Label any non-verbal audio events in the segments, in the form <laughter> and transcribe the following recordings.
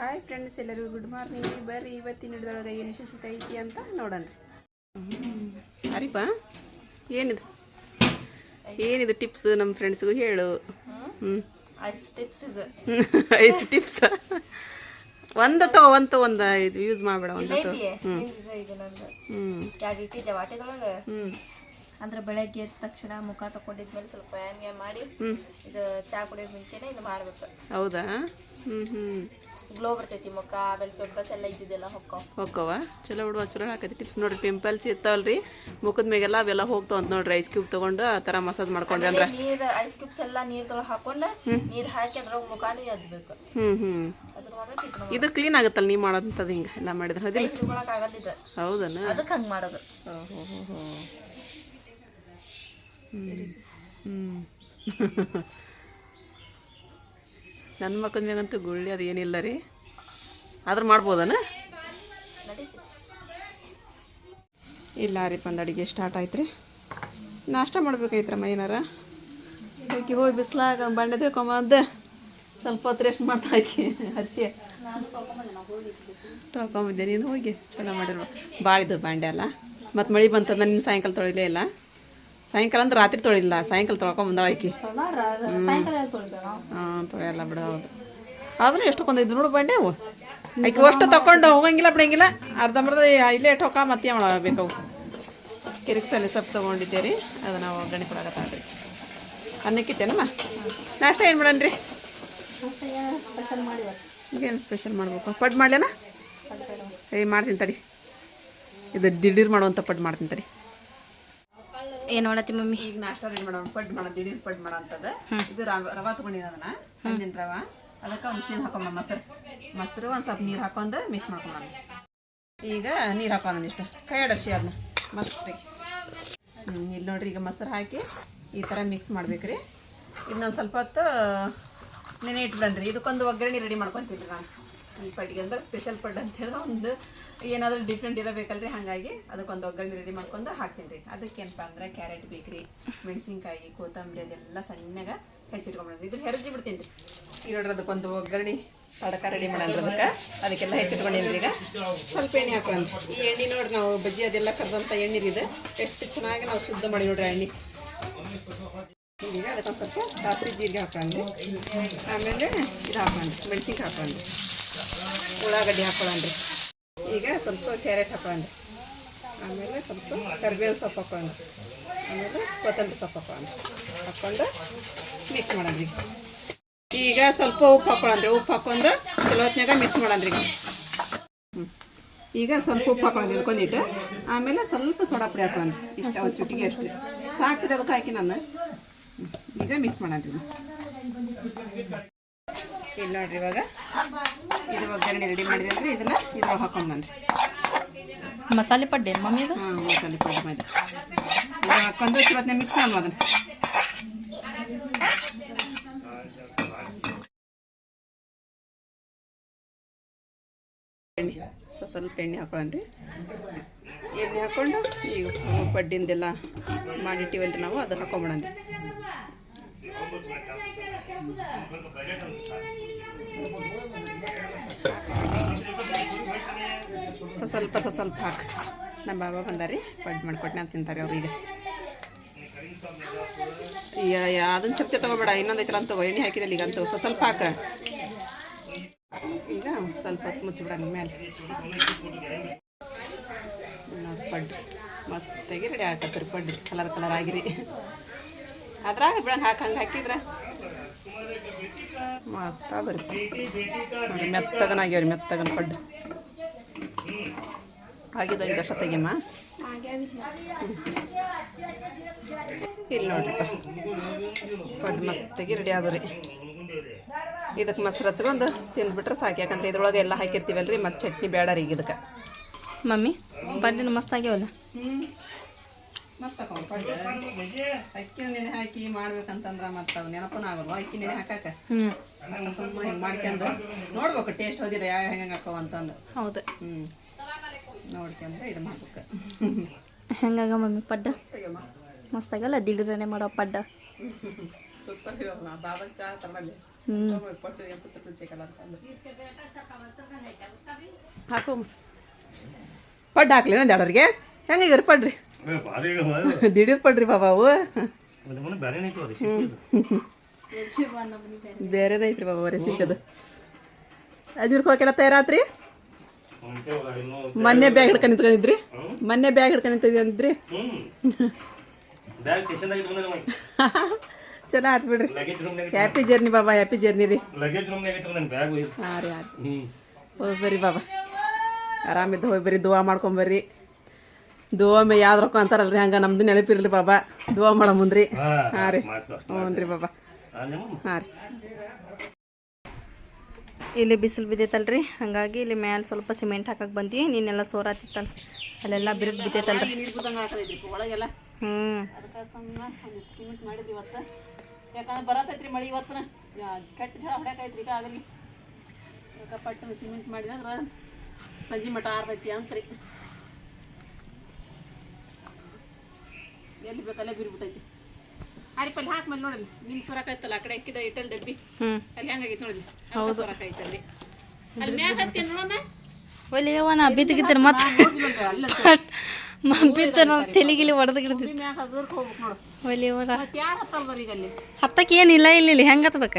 Hi friends ಎಲ್ಲರಿಗೂ good morning ಬರ್ರಿ ಇವತ್ತಿನ ಹಿಡಿದೊಳಗೆ ಏನು ವಿಶೇಷತೆ ಐತಿ ಅಂತ ನೋಡೋಣ ಅರಿಪ ಏನಿದು? ಏನಿದು ಟಿಪ್ಸ್ ನಮ್ಮ ಫ್ರೆಂಡ್ಸ್ಗೂ ಹೇಳು. ಹ್ಞೂ ಐಸ್ ಟಿಪ್ಸ್ ಇದು. <laughs> ಐಸ್ ಟಿಪ್ಸ್ ಒಂದು ತಗೋ ಒಂದು ಒಂದು ಇದು ಯೂಸ್ ಮಾಡಬೇಡ ಒಂದು ಹ್ಞೂ ಅಂದ್ರೆ ಬೆಳಗ್ಗೆ ಎದ್ದ ತಕ್ಷಣ ಮುಖ ತಕೊಂಡಿದ್ಮೇಲೆ ಸ್ವಲ್ಪ ವ್ಯಾಯಾಮ ಮಾಡಿ ಹ್ಞೂ ಇದು ಚಾ ಕುಡಿಯೋ ಮುಂಚೆನೆ ಇದು ಮಾಡ್ಬೇಕು. ಹೌದಾ? ಹ್ಞೂ ಹ್ಞೂ ಗ್ಲೋ ಬರ್ತೈತಿ ಮುಖ ಆಮೇಲೆ ಪಿಂಪಲ್ಸ್ ಎಲ್ಲ ಇದ್ದಿದ್ದೆಲ್ಲ ಹೊಕ್ಕಾವ ಹೊಕ್ಕವ? ಚಲೋ ಬಿಡುವ ಚಲೋ ಹಾಕೈತಿ. ಟಿಪ್ಸ್ ನೋಡ್ರಿ ಪಿಂಪಲ್ಸ್ ಇರ್ತಾವಲ್ರಿ. ಮುಖದ ಮೇಗೆಲ್ಲ ಅವೆಲ್ಲ ಹೋಗ್ತಾವ ಅಂತ ನೋಡ್ರಿ ಐಸ್ ಕ್ಯೂಬ್ ತಗೊಂಡು ಆ ಥರ ಮಸಾಜ್ ಮಾಡ್ಕೊಂಡ್ರಿ ಅಂದ್ರೆ. ನೀರ್ ಐಸ್ ಕ್ಯೂಬ್ಸ್ ಎಲ್ಲ ನೀರ್ದೊಳಗೆ ಹಾಕೊಂಡು ನೀರ್ ಹಾಕಿ ಅದ್ರೊಳಗೆ ಮುಖಾನೇ ಎದ್ಬೇಕು. ಹ್ಞೂ ಹ್ಞೂ ಇದು ಕ್ಲೀನ್ ಆಗುತ್ತಲ್ಲ ನೀವು ಮಾಡೋದಂಥದ್ದು ಹಿಂಗೆ ಎಲ್ಲ ಮಾಡಿದ್ರೆ ಹೌದಿಲ್ಲ? ಇಟ್ಕೊಳಕ್ ಆಗಲ್ಲ ಇದು. ಹೌದನ? ಅದಕ್ಕೆ ಹಂಗೆ ಮಾಡೋದು. ಹ್ಞೂ <laughs> ನನ್ನ ಮಕ್ಕಳ ಮ್ಯಾಗಂತೂ ಗುಳ್ಳಿ ಅದು ಏನಿಲ್ಲ ರೀ. ಆದ್ರೆ ಮಾಡ್ಬೋದನ? ಇಲ್ಲ ರೀ ಬಂದು ಅಡುಗೆ ಸ್ಟಾರ್ಟ್ ಆಯ್ತು ರೀ ನಾಷ್ಟ ಮಾಡ್ಬೇಕಾಯ್ತ್ರಮ್ಮ ಏನಾರ ಆಕಿ ಹೋಗಿ ಬಿಸ್ಲಾಗ ಬಣ್ಣ ತೆಕೊಂಬಂದ ಸ್ವಲ್ಪ ಹೊತ್ತು ರೆಸ್ಟ್ ಮಾಡ್ತಾ ಆಕಿ ಹರ್ಷಿ ತೊಳ್ಕೊಂಬಂದೆ ನೀನು ಹೋಗಿ. ಚಲೋ ಮಾಡಿರುವ ಭಾಳ ಇದು ಬಾಂಡೆ ಅಲ್ಲ. ಮತ್ತು ಮಳೆ ಬಂತಂದ್ರೆ ನಿನ್ನ ಸಾಯಂಕಾಲ ತೊಳಿಲೇ ಇಲ್ಲ. ಸಾಯಂಕಾಲ ಅಂದ್ರೆ ರಾತ್ರಿ ತೊಳಿಲ್ಲ ಸಾಯಂಕಾಲ ತೊಳ್ಕೊಂಬಂದಾಳ ಆಕಿ. ಹಾಂ ತೊಳೆಯಲ್ಲ ಬಿಡ ಹೌದು. ಆದರೂ ಎಷ್ಟಕ್ಕೊಂದು ಇದು ನೋಡು ಬಂಡೆ ಅವು. ಆಕಿ ಅಷ್ಟು ತಕೊಂಡು ಹೋಗಂಗಿಲ್ಲ ಬಿಡಂಗಿಲ್ಲ. ಅರ್ಧಂಬರ್ಧ ಇಲ್ಲೇ ಟೊಕ್ಕ ಮತ್ತೆ ಮಾಡಬೇಕು ಕಿರಿಕ್ಸಲ್ಲಿ ಸೊಪ್ಪು ತೊಗೊಂಡಿದ್ದೆ ರೀ ನಾವು ಒಗ್ಗರಣೆ ಕೊಡಕತ್ತಾಳ್ರಿ ಅನ್ನಕ್ಕಿತ್ತೇನಮ್ಮ ನಾಷ್ಟ ಏನು ಮಾಡೋಣ ರೀ ಏನು ಸ್ಪೆಷಲ್ ಮಾಡಬೇಕು? ಪಡ್ ಮಾಡ್ಲೇನ? ಏ ಮಾಡ್ತೀನಿ ತಡಿ. ಇದು ದಿಢೀರ್ ಮಾಡುವಂಥ ಪಡ್ ಮಾಡ್ತೀನಿ ತಡಿ. ಏನು ಮಾಡತ್ತಿ ಮಮ್ಮಿ? ಈಗ ನಾಷ್ಟ ರೆಡಿ ಮಾಡೋಣ ಪಡ್ ಮಾಡೋ ದಿಢೀರ್ ಪಡ್ ಮಾಡೋ ಅಂತದ. ಇದು ರವಾ ತಗೊಂಡಿರೋದನ್ನ ತೊಗೊಂಡಿನ ರವಾ ಸಣ್ಣಿನ ರವ. ಅದಕ್ಕೆ ಒಂದಿಷ್ಟು ನೀರು ಹಾಕೊಂಡ ಮೊಸರು. ಮೊಸರು ಒಂದು ಸ್ವಲ್ಪ ನೀರು ಹಾಕೊಂಡು ಮಿಕ್ಸ್ ಮಾಡ್ಕೊಂಡ ಈಗ ನೀರು ಹಾಕೋಣ ಒಂದಿಷ್ಟು ಕೈ ಅಡರ್ಸಿ ಅದನ್ನ ಮಸ್ತಾಗಿ ಇಲ್ಲಿ ನೋಡ್ರಿ ಈಗ ಮೊಸರು ಹಾಕಿ ಈ ಥರ ಮಿಕ್ಸ್ ಮಾಡ್ಬೇಕ್ರಿ. ಇನ್ನೊಂದು ಸ್ವಲ್ಪ ಹೊತ್ತು ನೆನೆ ಇಟ್ಬಿಡನ್ರಿ ಇದಕ್ಕೊಂದು ಒಗ್ಗರಣೆ ರೆಡಿ ಮಾಡ್ಕೊತೀವಿ ನಾನು. ಈ ಪಡ್ಡಿಗೆ ಅಂದ್ರೆ ಸ್ಪೆಷಲ್ ಪಡ್ ಅಂತೇಳಿ ಒಂದು ಏನಾದರೂ ಡಿಫ್ರೆಂಟ್ ಇರಬೇಕಲ್ರಿ ಹಾಗಾಗಿ ಅದಕ್ಕೊಂದು ಒಗ್ಗರಣೆ ರೆಡಿ ಮಾಡ್ಕೊಂಡು ಹಾಕ್ತೀನಿ ರೀ ಅದಕ್ಕೇನಪ್ಪ ಅಂದ್ರೆ ಕ್ಯಾರೆಟ್ ಬೇಕ್ರಿ, ಮೆಣಸಿನ್ಕಾಯಿ, ಕೊತ್ತಂಬರಿ ಅದೆಲ್ಲ ಸಣ್ಣಗೆ ಹೆಚ್ಚಿಟ್ಕೊಂಡ್ಬಿಡೋದು ಇದ್ರ ಹೆರಜಿ ಬಿಡ್ತೀನಿ ರೀ ಈಗ ನೋಡ್ರಿ ಅದಕ್ಕೊಂದು ಒಗ್ಗರಣೆ ತಡಕ ರೆಡಿ ಮಾಡೋಣ ಅದಕ್ಕೆ. ಅದಕ್ಕೆಲ್ಲ ಹೆಚ್ಚಿಟ್ಕೊಂಡಿದ್ರಿ ಈಗ. ಸ್ವಲ್ಪ ಎಣ್ಣೆ ಹಾಕೋಣ. ಈ ಎಣ್ಣೆ ನೋಡ್ರಿ ನಾವು ಬಜ್ಜಿ ಅದೆಲ್ಲ ಕರೆದಂಥ ಎಣ್ಣೆ ಇದೆ. ಎಷ್ಟು ಚೆನ್ನಾಗಿ ನಾವು ಶುದ್ಧ ಮಾಡಿ ನೋಡ್ರಿ ಎಣ್ಣೆ. ಈಗ ಅದಕ್ಕೊಂದು ಸ್ವಲ್ಪ ರಾತ್ರಿ ಜೀರಿಗೆ ಹಾಕೊಂಡು ಆಮೇಲೆ ಇದು ಹಾಕೊಂಡು ಮೆಣಸಿನ್ಕಾಯಿ ಹಾಕೊಂಡ್ರಿ ಉಳ್ಳಾಗಡ್ಡಿ ಹಾಕೊಳ್ಳೋಣ್ರಿ. ಈಗ ಸ್ವಲ್ಪ ಕ್ಯಾರೆಟ್ ಹಾಕೊಂಡ್ರಿ ಆಮೇಲೆ ಸ್ವಲ್ಪ ಕರಿಬೇವು ಸೊಪ್ಪು ಹಾಕೊಂಡ್ರಿ ಆಮೇಲೆ ಕೊತ್ತಂಬರಿ ಸೊಪ್ಪು ಹಾಕೊಂಡ್ರಿ ಹಾಕ್ಕೊಂಡು ಮಿಕ್ಸ್ ಮಾಡೋಣ್ರಿ. ಈಗ ಸ್ವಲ್ಪ ಉಪ್ಪು ಹಾಕೊಳ್ಳೋಣ್ರಿ. ಉಪ್ಪು ಹಾಕೊಂಡು ಚಲೋತ್ನಾಗ ಮಿಕ್ಸ್ ಮಾಡೋಣ್ರಿ. ಈಗ ಹ್ಮ್. ಈಗ ಸ್ವಲ್ಪ ಉಪ್ಪು ಹಾಕೊಂಡು ಇಟ್ಕೊಂಡಿಟ್ಟು ಆಮೇಲೆ ಸ್ವಲ್ಪ ಸೋಡಾ ಪುಡಿ ಹಾಕೊಂಡು ಇಷ್ಟ ಒಂದು ಚುಟ್ಟಿಗೆ ಅಷ್ಟು. ಸಾಕ್ತಿರಿ ಅದಕ್ಕೆ ಹಾಕಿ ನಾನು. ಈಗ ಮಿಕ್ಸ್ ಮಾಡೋಣ ಇಲ್ಲಿ ನೋಡ್ರಿ ಇವಾಗ. ಇದು ಒಗ್ಗರಣೆ ರೆಡಿ ಮಾಡಿದ್ರಿ ಇದನ್ನ ಇದ್ರೊಳಗೆ ಹಾಕೊಂಡ್ಬನ್ರಿ ಮಸಾಲೆ ಪಡ್ಡೆ ಮಮ್ಮಿ ಇದು ಹಾಂ ಮಸಾಲೆ ಪುಡಿ ಮಾಡಿ ಇದು ಹಾಕೊಂಡು ಚಲೋತ್ನೆ ಮಿಕ್ಸ್ ಮಾಡೋಣ ಅದನ್ನ ಎಣ್ಣೆ ಸೊ ಸ್ವಲ್ಪ ಎಣ್ಣೆ ಹಾಕೊಳ್ಳೋಣ್ರಿ ಎಣ್ಣೆ ಹಾಕ್ಕೊಂಡು ಈಗ ಪಡ್ಡಿಂದೆಲ್ಲ ಮಾಡಿಟ್ಟಿವಲ್ರಿ ನಾವು ಅದನ್ನ ಹಾಕೊಂಬಿಡೋಣ್ರಿ ಸೊ, ಸ್ವಲ್ಪ ಸೊ ಸ್ವಲ್ಪ ಹಾಕಿ. ನಮ್ಮ ಬಾಬಾ ಬಂದಾರಿ ಪಡ್ ಮಾಡಿಕೊಟ್ನೆ ಅಂತ ತಿಂತಾರೆ ಅವ್ರಿಗೆ ಈಗ. ಅದನ್ನು ಚಪ್ಚೆ ತಗೋಬೇಡ. ಇನ್ನೊಂದು ಐತಲ್ಲ ಅಂತ ಎಣ್ಣೆ ಹಾಕಿದಲ್ಲಿ ಈಗ ಅಂತ. ಸೊ, ಸ್ವಲ್ಪ ಹಾಕ. ಈಗ ಸ್ವಲ್ಪ ಹೊತ್ತು ಮುಚ್ಚಿಬಿಡ ಮೇಲೆ. ಪಡ್ಡು ಮಸ್ತಾಗಿ ರೆಡಿ ಹಾಕತ್ತೀರಿ ಪಡ್ಡು ಕಲರ್ ಕಲರ್ ಆಗಿರಿ. ಅದ್ರಾಗ ಬಿಡ ಹಾಕಿ, ಹಂಗೆ ಹಾಕಿದ್ರೆ. ಮಸ್ತ ಬರುತ್ತೆ ನೋಡಿ ಮೆತ್ತಗನಾಗ್ಯಾವ್ರಿ ಮೆತ್ತಗನ ಪಡ್ಡು. ಆಗಿದ್ದು ಆಗಿದ್ದು ಅಷ್ಟ ತೆಗಿಯಮ್ಮ. ಇಲ್ಲಿ ನೋಡ್ರಿಪ್ಪ ಪಡ್ಡು ಮಸ್ತಾಗಿ ರೆಡಿ ಆದ್ರಿ ಇದಕ್ಕೆ ಮೊಸರು ಹಚ್ಕೊಂಡು ತಿಂದ್ಬಿಟ್ರೆ ಸಾಕು. ಯಾಕಂತ ಇದ್ರೊಳಗೆ ಎಲ್ಲ ಹಾಕಿರ್ತೀವಲ್ರಿ ಮತ್ತು ಚಟ್ನಿ ಬೇಡ ರೀ ಇದಕ್ಕೆ. ಮಮ್ಮಿ ಪಡ್ಡಿನ ಮಸ್ತ್ ಆಗ್ಯಾವಲ್ಲ? ಮಸ್ತ್ ಹಾಕೋ ಪಡ್ಡು ಅಕ್ಕಿ ನೆನೆ ಹಾಕಿ ಮಾಡ್ಬೇಕಂತಂದ್ರೆ ಮತ್ತೆ ಅವು ನೆನಪನ ಆಗೋದು ಅಕ್ಕಿ ನೆನೆ ಹಾಕಾಕ? ಸುಮ್ಮನೆ ಹಿಂಗೆ ಮಾಡ್ಕೊಂಡು ನೋಡ್ಬೇಕು ಟೇಸ್ಟ್ ಹೋದಿರ ಯಾವ ಹೆಂಗೆ ಹಾಕೋ ಅಂತಂದು. ಹೌದು. ಹ್ಞೂ ನೋಡ್ಕೊಂಡ್ರೆ ಇದು ಮಾಡ್ಬೇಕು. ಹೆಂಗಾಗ ಮಮ್ಮಿ ಪಡ್ಡ? ತೆಗಿಯಮ್ಮ ಮಸ್ತ್ ಆಗಲ್ಲ ದಿಢೀರನೆ ಮಾಡೋ ಪಡ್ಡ? ಸೂಪರ್ ಬಾಬಕ್ಕ ತಮ್ಮಲ್ಲಿ. ಹಾಕು. ಪಡ್ಡು ಹಾಕ್ಲಿ ನಂದು ಅವ್ರಿಗೆ ಹೆಂಗಿಗಾರ ಪಡ್ರಿ. <laughs> ದಿಢೀರ್ ಪಡ್ರಿ ಬಾಬಾ ಅವು ಬೇರೆನೇ ಐತ್ರಿ ಬಾಬಾ ರೆಸಿಪಿ ಅದು ಅಜ್ಮೀರ್ಗೆ ಹೋಗ್ಯಾರ ತಯಾರಾತ್ರಿ? ಮೊನ್ನೆ ಬ್ಯಾಗ್ ಹಿಡ್ಕೊಂಡು ನಿಂತ್ಕೊಂಡಿದ್ರಿ? ಮೊನ್ನೆ ಬ್ಯಾಗ್ ಹಿಡ್ಕೊಂಡು ಇಟ್ಕೊಂಡೆ <laughs> ಚಲೋ ಆತ್ ಬಿಡ್ರಿ. ಹ್ಯಾಪಿ ಜರ್ನಿ ಬಾಬಾ ಹ್ಯಾಪಿ ಜರ್ನಿ ರೀ. ಹಾಂ ರೀ ಆಯ್ತು ಹೋಗಿ ಬರ್ರಿ ಬಾಬಾ. ಆರಾಮಿದ್ದು ಹೋಗಿ ಬರ್ರಿ ದುವಾ ಮಾಡ್ಕೊಂಬರ್ರಿ ದುವಾ ಮೇ ಯಾವ್ದು ರೊಕ್ಕ ಅಂತಾರಲ್ರಿ ಹಂಗ ನಮ್ದು ನೆನಪಿರ್ಲಿ ಬಾಬಾ. ದುವಾ ಮಾಡ ಮುಂದ್ರಿ. ಹಾ ರೀ. ಹ್ಞೂನ್ರಿ ಹ್ಞೂ ರೀ ಬಾಬಾ. ಹಾ ರೀ. ಇಲ್ಲಿ ಬಿಸಿಲು ಬಿದ್ದೈತಲ್ರಿ ಹಂಗಾಗಿ ಇಲ್ಲಿ ಮ್ಯಾಲೆ ಸ್ವಲ್ಪ ಸಿಮೆಂಟ್ ಹಾಕಕ್ಕೆ ಬಂದ್ವಿ. ನೀನೆಲ್ಲ ಸೋರಾತಿತ್ತಲ್ಲ ಅಲ್ಲೆಲ್ಲ ಬಿರುಕು ಬಿದ್ದೈತಲ್ರಿ. ಒಳಗೆಲ್ಲ. ಹ್ಞೂ ಸಿಮೆಂಟ್ ಮಾಡಿದ್ವಿ ಇವತ್ತು. ಯಾಕಂದ್ರೆ ಬರತೈತ್ರಿ ಮಳೆ ಇವತ್ತು ಕೆಟ್ಟ ಜಳ ಹೊಡ್ಯಾಕೈತ್ರಿ ಈಗ ಆಗಲಿ. ಅದಕ್ಕೆ ಪಟ್ಟು ಸಿಮೆಂಟ್ ಮಾಡಿದ್ರೆ ಸಂಜೆ ಮಠ ಆರ್ತೈತಿ ಅಂತ್ರಿ. ಎಲ್ಲಿ ಬೇಕಲ್ಲೇ ಬಿರ್ಬಿಟ್ಟೈತಿ ಅರಿಪಲ್ಲಿ ಹಾಕ್ಮೇಲೆ ನೋಡಲಿ ನಿನ್ ಸೊರಕಾಯ್ತಲ್ಲ ಆ ಕಡೆ ಹಾಕಿದ ಇಟ್ಟಲ್ ಡಬ್ಬಿ ಅಲ್ಲಿ ಹೆಂಗಾಗೈತಿ ನೋಡಿ ಹೌದು. ಸೊರಕಾಯ್ತಲ್ಲಿ ಅಲ್ಲಿ. ಮ್ಯಾಗ ಹತ್ತಿ ನೋಡಮ್ಮ ಒಳ್ಳೆ ಯವ್ವ ನಾ ಬಿದ್ದಿಗಿತ್ತೀನಿ ಮತ್ತೆ ಅಲ್ಲ ಬಿದ್ದ ತೆಲಿಗಿಲಿ ಹೊಡೆದು ಗಿಡ್ದು ಮ್ಯಾಗ ಹಗರ್ಕ್ ಹೋಗ್ಬೇಕು ನೋಡು. ಒಳ್ಳೆ ಯವ್ವ ಮತ್ತೆ ಯಾರು ಹತ್ತಲ್ ಬರೀ ಈಗ ಅಲ್ಲಿ? ಹತ್ತಕ್ಕೆ ಏನಿಲ್ಲ ಇಲ್ಲಿ ಇಲ್ಲಿ ಹೆಂಗೆ ಹತ್ಬೇಕ?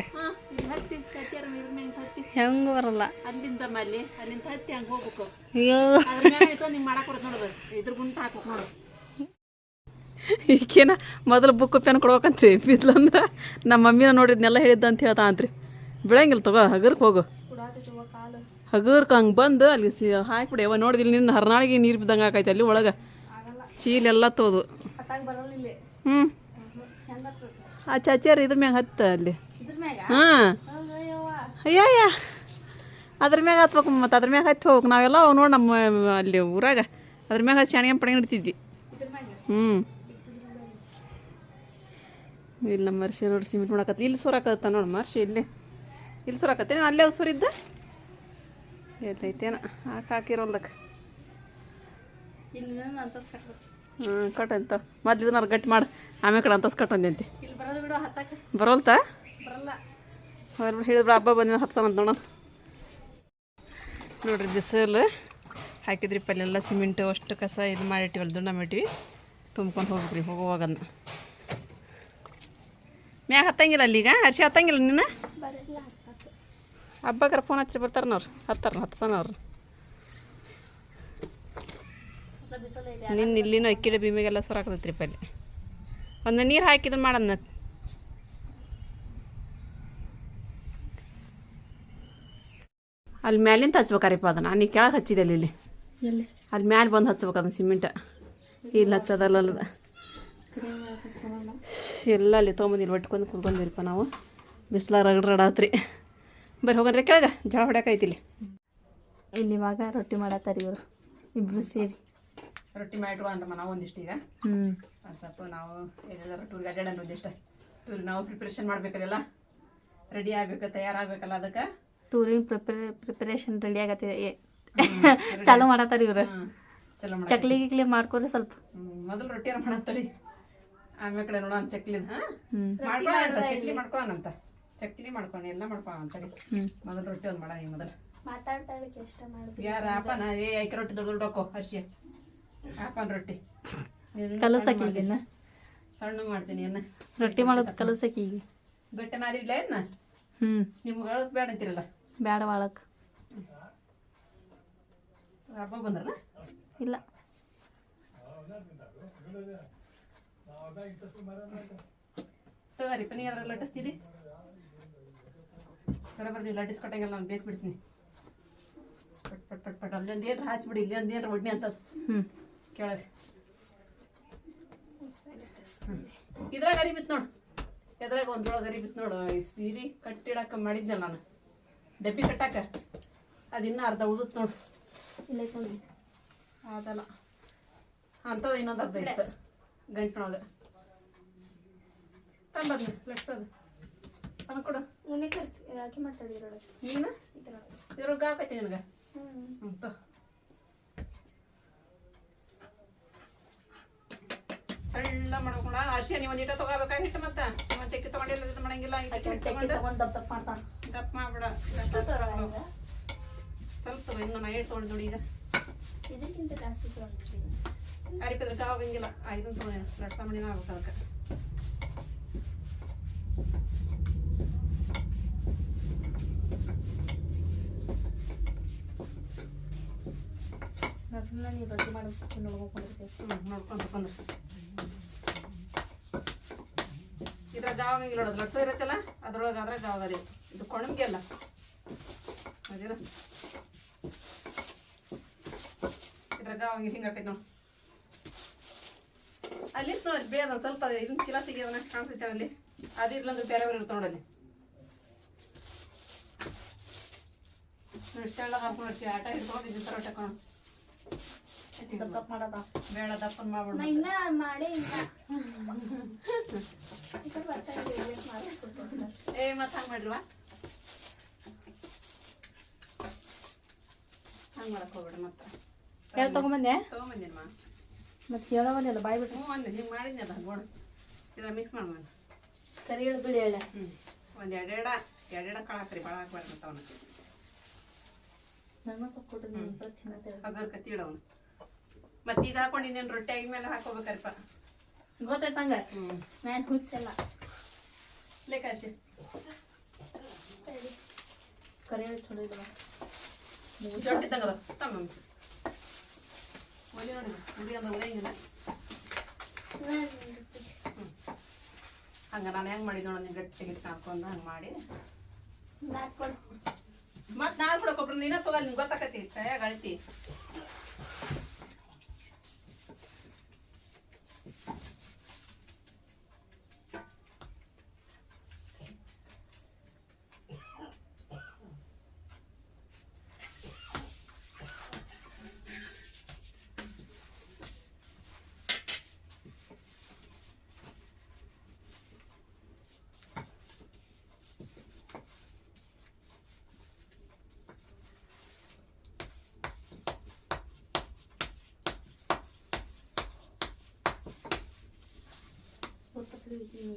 ಹೆಂಗ ಬರಲ್ಲ. ಅಲ್ಲಿಂದ ಮಲ್ಲಿ ಅಲ್ಲಿಂದ ಹತ್ತಿ ಹಂಗ ಹೋಗ್ಬೇಕು. ಅಯ್ಯೋ. ಅದ್ರ ಮ್ಯಾಗ ನಿಂತ್ಕೊಂಡ್ ಹಿಂಗ್ ಮಾಡಕ್ ಬರುತ್ತೆ ನೋಡೋದು ಇದ್ರ ಗುಂಟ ಹಾಕ್ಬೇಕು ನೋಡು. <laughs> ಈಗೇನ ಮೊದಲು ಬುಕ್ ಪೆನ್ ಕೊಡ್ಬೇಕಂತ್ರಿ. ಬಿದ್ಲಂದ್ರ ನಮ್ಮ ಮಮ್ಮಿನ ನೋಡಿದ್ನೆಲ್ಲ ಹೇಳಿದ್ದ ಅಂತ ಹೇಳ್ತಾ ಅಂತ್ರಿ ಬಿಳಂಗಿಲ್ಲ ತಗೋ, ಹಗರ್ಕ್ ಹೋಗು. ಹಗರ್ಕ ಹಂಗೆ ಬಂದು ಅಲ್ಲಿ ಸಿ ಹಾಕ್ಬಿಡಿ. ಅವ ನೋಡಿದಿಲ್ಲ ನಿನ್ನ ಹರ್ನಾಳಿಗೆ ನೀರು ಬಿದ್ದಂಗೆ ಆಕೈತೆ ಅಲ್ಲಿ ಒಳಗೆ. ಚೀಲೆಲ್ಲ ತೋದು. ಹ್ಞೂ ಆ ಚಾಚಾರ ಇದ್ರ ಮ್ಯಾಗ ಹತ್ತ ಅಲ್ಲಿ. ಹಾಂ. ಅಯ್ಯಯ್ಯ ಅದ್ರ ಮ್ಯಾಗ ಹತ್ಬೇಕು ಮತ್ತು ಅದ್ರ ಮ್ಯಾಗ ಹತ್ತಿ ಹೋಗ್ಬೇಕು. ನಾವೆಲ್ಲ ನೋಡಿ ನಮ್ಮ ಅಲ್ಲಿ ಊರಾಗ. ಅದ್ರ ಮ್ಯಾಗ ಶಾಣಿಗೆ ಪಣಗೆ ಇಡ್ತಿದ್ವಿ ಹ್ಞೂ ಇಲ್ಲಿ ನಮ್ಮ ಮರ್ಷಿ ನೋಡಿ ಸಿಮೆಂಟ್ ಮಾಡಕತ್ತ. ಇಲ್ಲಿ ಸುರಾಕತ್ತ ನೋಡಿ ಮರ್ಷಿ ಇಲ್ಲಿ. ಇಲ್ಲಿ ನಾನು ಅಲ್ಲೇ ಅದು ಸುರಿದ್ದ ಎಲ್ಲೈತೇನ ಹಾಕಿ ಹಾಕಿರೋಲ್ದಕ್ಕೆ ಹ್ಞೂ ಕಟ್ ಅಂತ. ಮೊದ್ಲು ಇದನ್ನ ಗಟ್ಟಿ ಮಾಡಿ. ಆಮೇಲೆ ಕಡೆ ಅಂತಸ್ ಕಟ್ ಅಂದಂತೆ ಬರೋಲ್ತಾ? ಹೇಳಿದ್ರು ಹಬ್ಬ ಬಂದಿನ ಹತ್ತು ಅಂತ ನೋಡೋಣ. ನೋಡ್ರಿ ಬಿಸಿಲು. ಹಾಕಿದ್ರಿ ಪಲ್ಲೆಲ್ಲ ಸಿಮೆಂಟು ಅಷ್ಟು ಕಸ ಇದು ಮಾಡಿಟ್ಟಿವಲ್ಲ ದುಂಡ ಮಾಡಿಟ್ವಿ ತುಂಬ್ಕೊಂಡು ಹೋಗ್ರಿ ಹೋಗುವಾಗನ್ನ. ಮ್ಯಾಗ ಹತ್ತಂಗಿಲ್ಲ ಅಲ್ಲೀಗ ಹರ್ಷಿ ಹತ್ತಂಗಿಲ್ಲ ನೀನು ಹಬ್ಬಕ್ಕಾರ ಫೋನ್ ಹಚ್ಚಿ ಬರ್ತಾರನವ್ರು ಹತ್ತಾರ ಹತ್ತು ಸನ ಅವ್ರು. ನಿನ್ನ ಇಲ್ಲಿನೂ ಅಕ್ಕಿ ಭೀಮಿಗೆಲ್ಲ ಸೊರಾಕತೈತ್ರಿ ಪಲ್ಲೆ ಒಂದು ನೀರು ಹಾಕಿದ್ರೆ ಮಾಡೋಣ ಅಲ್ಲಿ ಮ್ಯಾಲಿಂದ ಹಚ್ಬೇಕಾರಿಪ್ಪ ಅದನ್ನ. ನೀ ಕೆಳಗೆ ಹಚ್ಚಿದೆ ಅಲ್ಲಿ ಇಲ್ಲಿ ಅಲ್ಲಿ ಮ್ಯಾಲೆ ಬಂದು ಹಚ್ಬೇಕು ಅದನ್ನ ಸಿಮೆಂಟ ಇಲ್ಲಿ ಹಚ್ಚೋದಲ್ಲ ಎಲ್ಲ ಅಲ್ಲಿ ತೊಗೊಂಬಂದಿಲ್ಲ ಒಟ್ಕೊಂಡು ಕುತ್ಕೊಂಡಿರಪ್ಪ ನಾವು. ಬಿಸ್ಲ ರಗಡ್ ರಡಾತ್ರಿ ಬರ್ರಿ ಹೋಗನ್ರಿ ಕೆಳಗೆ. ಜಳ ಹೊಡ್ಯಾಕೈತಿ ಇಲ್ಲಿ ಇಲ್ಲಿ. ಇವಾಗ ರೊಟ್ಟಿ ಮಾಡತ್ತಾರ ಇವರು. ಇಬ್ರು ಸೇರಿ. ರೊಟ್ಟಿ ಮಾಡಿರುವ ಅಂದ್ರೆ ನಾವು ಒಂದಿಷ್ಟು ಈಗ. ಹ್ಞೂ ಒಂದು ಸ್ವಲ್ಪ ನಾವು ಎಲ್ಲೆಲ್ಲ ಟೂರ್ಗೆ ಅಡ್ಡಾಡೋಣ ಒಂದಿಷ್ಟು. ಟೂರ್ ನಾವು ಪ್ರಿಪ್ರೇಷನ್ ಮಾಡ್ಬೇಕಲ್ಲ ರೆಡಿ ಆಗ್ಬೇಕು ತಯಾರಾಗಬೇಕಲ್ಲ ಅದಕ್ಕೆ. ಟೂರಿಂಗ್ ಪ್ರಿಪೇರ್ ಪ್ರಿಪ್ರೇಷನ್ ರೆಡಿ ಆಗತ್ತೆ. ಚಾಲು ಮಾಡತ್ತಾರ ಇವ್ರು. ಚಕ್ಲಿ ಗಿಕ್ಲಿ ಮಾಡ್ಕೊರಿ ಸ್ವಲ್ಪ. ಮೊದಲು ರೊಟ್ಟಿ ಮಾಡತ್ತರಿ? ಆಮೇಲೆ ಕಡೆ ನೋಡೋಣ ಚಕ್ಲಿನ. ಮಾಡ್ಕೊಳ್ಳೋಣ ಚಕ್ಲಿ ಮಾಡ್ಕೊಳ್ಳೋಣಂತ ಚಕ್ಲಿ ಮಾಡ್ಕೊಂಡು ಎಲ್ಲ ಮಾಡ್ಕೊಳ್ಳೋಣ ಹ್ಞೂ ಮೊದಲು ರೊಟ್ಟಿ ಒಂದು ಮಾಡ ಈಗ ಮೊದಲು. ಯಾರ ಅಪ್ಪನ ಏ ಐಕೆ ರೊಟ್ಟಿ ದೊಡ್ಡ ದೊಡ್ಡ ಹಾಕೋ ಹರ್ಷಿ. ಅಪ್ಪನ ರೊಟ್ಟಿ. ನೀನು ಕಲಸಕ್ಕೀಗಿನ ಸಣ್ಣ ಮಾಡ್ತೀನಿ. ಏನ ರೊಟ್ಟಿ ಮಾಡೋದು ಕಲಸಕ್ಕೀಗಿ ಬೆಟ್ಟ ನಾದಿಡ್ಲ ಏನ ಹ್ಞೂ ನಿಮ್ಗೆ ಹೇಳೋದು ಬೇಡ ಅಂತೀರಲ್ಲ? ಬೇಡ ಬಾಳಕ್. ಹಬ್ಬ ಬಂದ್ರಲ್ಲ ಇಲ್ಲ. ತಗೋರಿ ಪನಿ ಅದ್ರಲ್ಲಿ ಲಟ್ಟಿಸ್ತೀರಿ? ಬರೋಬರ್ ನೀವು ಲಟ್ಟಿಸ್ಕೊಟ್ಟಂಗೆಲ್ಲ ನಾನು ಬೇಯಿಸ್ಬಿಡ್ತೀನಿ. ಪಟ್ ಪಟ್ ಪಟ್ ಪಟ್ ಅಲ್ಲಿ ಒಂದು ಏನ್ರ ಹಾಚ್ಬಿಡಿ ಇಲ್ಲಿ ಒಂದು ಏನ್ರ ಒಡ್ನಿ ಅಂತ ಹ್ಞೂ ಕೇಳರಿ. ಇದ್ರಾಗ ಅರಿ ಬಿತ್ತು ನೋಡು. ಎದ್ರಾಗ ಒಂದ್ರೊಳಗೆ ಅರಿ ಬಿತ್ತು ನೋಡು. ಈ ಸೀರೆ ಕಟ್ಟಿಡಕ್ಕೆ ಮಾಡಿದ್ನಲ್ಲ ನಾನು. ಡಬ್ಬಿ ಕಟ್ಟಾಕ. ಅದಿನ್ನ ಅರ್ಧ ಉದತ್ ನೋಡು. ಇಲ್ಲ ಅದಲ್ಲ. ಅಂಥದ್ದು ಇನ್ನೊಂದು ಅರ್ಧ ಇತ್ತು. ಗಂಟಿನೊಳಗೆ. ತಂಬದ್ನ ಲಟ್ಸೋದು ಅದು. ಕೊಡು. ಯಾಕೆ ಮಾತಾಡಿದ್ರೊಳಗೆ ನೀನು? ಇದ್ರೊಳಗೆ. ಹಾಕೈತಿ ನಿನಗೆ. ಹ್ಞೂ ತೊ ಎಲ್ಲ ಮಾಡ್ಕೊಂಡ ಅರ್ಶಿಯ ನೀವು ಒಂದಿಟ ತಗೋಬೇಕಾಗಿತ್ತು ಮತ್ತೆ? ಮತ್ತೆ ತೆಕ್ಕಿ ತಗೊಂಡಿಲ್ಲ ಇದು ಮಾಡಂಗಿಲ್ಲ ದಪ್ಪ ದಪ್ಪ ಮಾಡ್ತಾನೆ ದಪ್ಪ ಮಾಡ್ಬಿಡ. ಸ್ವಲ್ಪ ಇನ್ನು ನಾ ಹೇಳ್ತೊಳ್ದು ತೊಗೊಂಡು ನೋಡಿ ಈಗ. ಇದಕ್ಕಿಂತ ಜಾಸ್ತಿ ತೊಗೊಂಡ್ರಿ ಅರಿಪಿದ್ರೆ ಕಾವಾಗಂಗಿಲ್ಲ ಐದನ್ನು ತೊಗೊಂಡು ಲಟ್ಸ ಮಣಿನ ಆಗ್ಬೇಕು ಅದಕ್ಕೆ ನಾ ಸುಮ್ಮನೆ ನೀವು ರೊಟ್ಟಿ ಮಾಡೋದು ನೋಡ್ಕೊಂಡಿರ್ತೀವಿ ಹ್ಞೂ ನೋಡ್ಕೊಂಡು ತಕೊಂಡ್ರೆ ಇದ್ರಾಗ ಗಾವಾಗಂಗಿಲ್ಲ ನೋಡೋದು ಲಟ್ಸ ಇರತ್ತಲ್ಲ ಅದ್ರೊಳಗೆ ಅದ್ರಾಗ ಗಾವಾಗದೆ ಇದು ಕೊಣಮ್ಗೆ ಅಲ್ಲ ಹೌದಿಲ್ಲ ಇದ್ರಾಗ ಗಾವಾಗಂಗಿಲ್ಲ ಹಿಂಗೆ ಆಕೈತೆ ನೋಡಿ ಅಲ್ಲಿ ನೋಡಿ ಬೇಡ ಒಂದು ಸ್ವಲ್ಪ ಇದನ್ನ ಚೀಲ ತೆಗಿಯೋದನ್ನ ಕಾಣಿಸುತ್ತೆ ಅಲ್ಲಿ. ಅದಿರ್ಲಂದ್ರೆ ಬೇರೆ ಬೇರೆ ಇರ್ತಾವ ನೋಡಲ್ಲಿ ಇಷ್ಟೆಲ್ಲ ಹಾಕೊಂಡು ಆಟ ಹಿಡ್ಕೊಂಡು ತಕೊಂಡು ಕಪ್ ಮಾಡೋದ ಬೇಡ ದಪ್ಪನ್ ಮಾಡ್ಬಿಡು. ಇನ್ನ ಮಾಡೇ ಇಲ್ಲ. ಏ ಮತ್ತೆ ಹಂಗೆ ಮಾಡ್ರಿವಾ ಹಂಗೆ ಮಾಡಕ್ ಹೋಗ್ಬೇಡ ಮತ್ತೆ. ತಗೊಂಬಂದೆ? ತೊಗೊಂಬಂದಿನಮ್ಮ? ಮತ್ತೆ ಹೇಳವಲ್ಲ ಬಾಯ್ ಬಿಟ್ಟು ಹ್ಞೂ ಅಂದೆ ಹಿಂಗೆ ಮಾಡಿದ್ನಲ್ಲ ಗೋಣ ಇದ್ರ ಮಿಕ್ಸ್ ಮಾಡ್ಬೋದು ಕರಿ ಹೇಳಿ ಬಿಳಿ ಎಳ್ಳ ಹ್ಞೂ ಒಂದು ಎರಡೆರಡ ಎರಡೆರಡ ಕಾಳು ಹಾಕ್ರಿ ಭಾಳ ಹಾಕ್ಬಾರ್ದು ಅಂತ ಅವನು ನನ್ನ ಸೊಪ್ಪು ಕೊಟ್ಟು ತಿನ್ನತ್ತೇವೆ ಕತ್ತಿ ಇಡವನು ಮತ್ತೆ ಈಗ ಹಾಕೊಂಡು ಇನ್ನೇನು ರೊಟ್ಟಿ ಆಗಿದ್ಮೇಲೆ ಹಾಕೋಬೇಕರಿಪ್ಪ. ಗೊತ್ತಾಯ್ತಂಗ ಹ್ಞೂ ನಾನು ಹುಚ್ಚಲ್ಲ. ಲೇಕಾಶಿ ಕರಿ ಹೇಳಿ ಚಲೋ ಇಲ್ಲ ಜೊಟ್ಟಿ ತಗದ ತಮ್ಮ ಒಲಿ ನೋಡಿ ಅಂದ್ರೆ ಹಂಗ ನಾನು ಹೆಂಗೆ ಮಾಡಿದ್ದು ನೋಡೋದು ಗಟ್ಟಿಗೆ ಹಾಕೊಂಡು ಹಂಗೆ ಮಾಡಿ ಮತ್ತೆ ನಾಳೆ ಕೂಡ ಕೊಬ್ರಿ ನೀನ ತಗೊಳ್ಳಿ ನಿಂಗೆ ಗೊತ್ತಾಕತಿ ಕೈಯಾಗ ಅಳ್ತಿ ಗೊತ್ತಾಗ್ತೀನಿ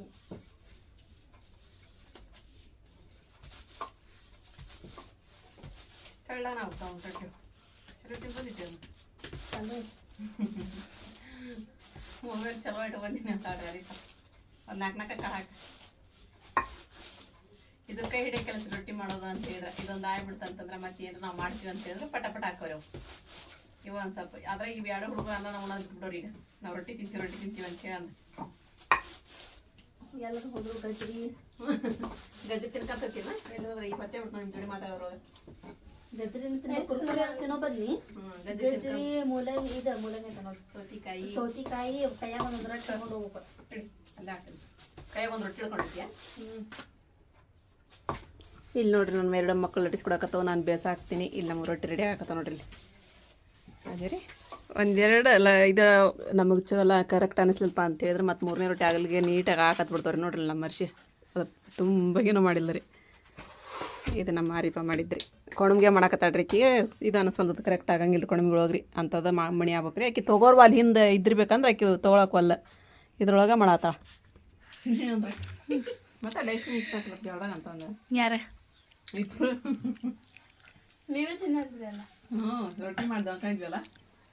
ಕಳ್ಳ ನಾವು ತಾವು ರೊಟ್ಟಿ ರೊಟ್ಟಿ ಬಂದಿದ್ದೇವೆ ಅಲ್ಲೇ ಮೊಬೈಲ್ ಚಲೋ ಇಟ್ಟು ಬಂದೀನಿ ಅಂತ ಆಡ್ರಿ ಒಂದು ನಾಲ್ಕು ನಾಲ್ಕು ಕಾಳು ಹಾಕಿ ಇದು ಕೈ ಹಿಡಿಯೋ ಕೆಲಸ ರೊಟ್ಟಿ ಮಾಡೋದು ಅಂತ ಹೇಳಿದ್ರೆ. ಇದೊಂದು ಆಗ್ಬಿಡ್ತಂತಂದ್ರೆ ಮತ್ತೆ ಏನಾರ ನಾವು ಮಾಡ್ತೀವಿ ಅಂತ ಹೇಳಿದ್ರೆ ಪಟ ಪಟ ಹಾಕೋರಿ ಇವು ಒಂದು ಸ್ವಲ್ಪ ಅದ್ರಾಗ ಇವು ಎರಡು ಹುಡುಗ ಅನ್ನ ನಾವು ಉಣ್ಣೋದು ಈಗ ನಾವು ರೊಟ್ಟಿ ತಿಂತೀವಿ ರೊಟ್ಟಿ ತಿಂತೀವಿ ಅಂತ ಹೇಳಿ ಎಲ್ಲರೂ ಹೋದ್ರು ಗಜ್ರಿ ಗಜ್ರಿ ತಿನ್ಕತ್ತಿನ ಎಲ್ಲಾದ್ರೆ ಈ ಪತ್ತೆ ಬಿಡ್ತು ನಿಮ್ಮ ಜೋಡಿ ಮಾತಾಡೋರು? ಗಜ್ರಿ ಕುರ್ಕುರಿ ತಿನ್ನೋ ಬದ್ಲಿ ಗಜ್ರಿ ಮೂಲಂಗಿ ಇದು ಮೂಲಂಗಿ ಅಂತ ನೋಡಿ ಸೌತಿಕಾಯಿ. ಸೌತಿಕಾಯಿ ಕೈಯಾಗ ಒಂದೊಂದು ರೊಟ್ಟಿ ತಗೊಂಡು ಹೋಗ್ಬೇಕು ಅಲ್ಲೇ ಹಾಕ್ತೀನಿ. ಕೈಯಾಗ ಒಂದು ರೊಟ್ಟಿ ಹಿಡ್ಕೊಂಡಿದ್ಯಾ? ಇಲ್ಲಿ ನೋಡ್ರಿ ನನ್ನ ಎರಡು ಮಕ್ಕಳು ಲಟ್ಟಿಸ್ಕೊಡಕತ್ತವ ನಾನು ಬೇಸ ಹಾಕ್ತೀನಿ ಇಲ್ಲಿ ನಮ್ಗೆ ರೊಟ್ಟಿ ರೆಡಿ ಆಗತ್ತ ನೋಡ್ರಿ ಇಲ್ಲಿ. ಅದೇ ರೀ. ಒಂದೆರಡು ಅಲ್ಲ ಇದು ನಮಗೆ ಚಲೋ ಕರೆಕ್ಟ್ ಅನಿಸ್ಲಿಲ್ಲಪ್ಪ ಅಂತ ಹೇಳಿದ್ರೆ ಮತ್ತು ಮೂರನೇ ರೊಟ್ಟಿ ಆಗಲಿಗೆ ನೀಟಾಗಿ ಹಾಕತ್ ಬಿಡ್ತಾವ್ರಿ ನೋಡ್ರಿ ನಮ್ಮ ಮರ್ಷಿ ಅದು ತುಂಬಗೇನು ಮಾಡಿಲ್ಲ ರೀ ಇದು ನಮ್ಮ ಮಾರಿಪ ಮಾಡಿದ್ರಿ. ಕೊಣಮ್ಗೆ ಮಾಡಾಕತ್ತಾಡ್ರಿ ಆಕೆ. ಇದು ಅನಿಸ್ವಲ್ದು ಕರೆಕ್ಟ್ ಆಗಂಗಿಲ್ಲ ಕೊಣಮ್ಗೆ ಒಳಗ್ರಿ. ಅಂಥದ್ದು ಮಾ ಮಣಿ ಆಗ್ಬೇಕ್ರಿ. ಆಕೆ ತೊಗೋರ್ವ ಅಲ್ಲಿ ಹಿಂದೆ ಇದ್ದಿರ್ಬೇಕಂದ್ರೆ ತೊಗೊಳಕ್ಕೆ ಅಲ್ಲ ಇದ್ರೊಳಗೆ ಮಾಡತ್ತಾಳ ಮತ್ತೆ ಲೈಫ್ ಅಂತಂದ್ರೆ ಯಾರ? ನೀವೇ ತಿನ್ನದ್ರಿ ಅಲ್ಲ? ಹ್ಞೂ ರೊಟ್ಟಿ ಮಾಡ್ದೆ ಅನ್ಕೊಂಡಿದ್ವಲ್ಲ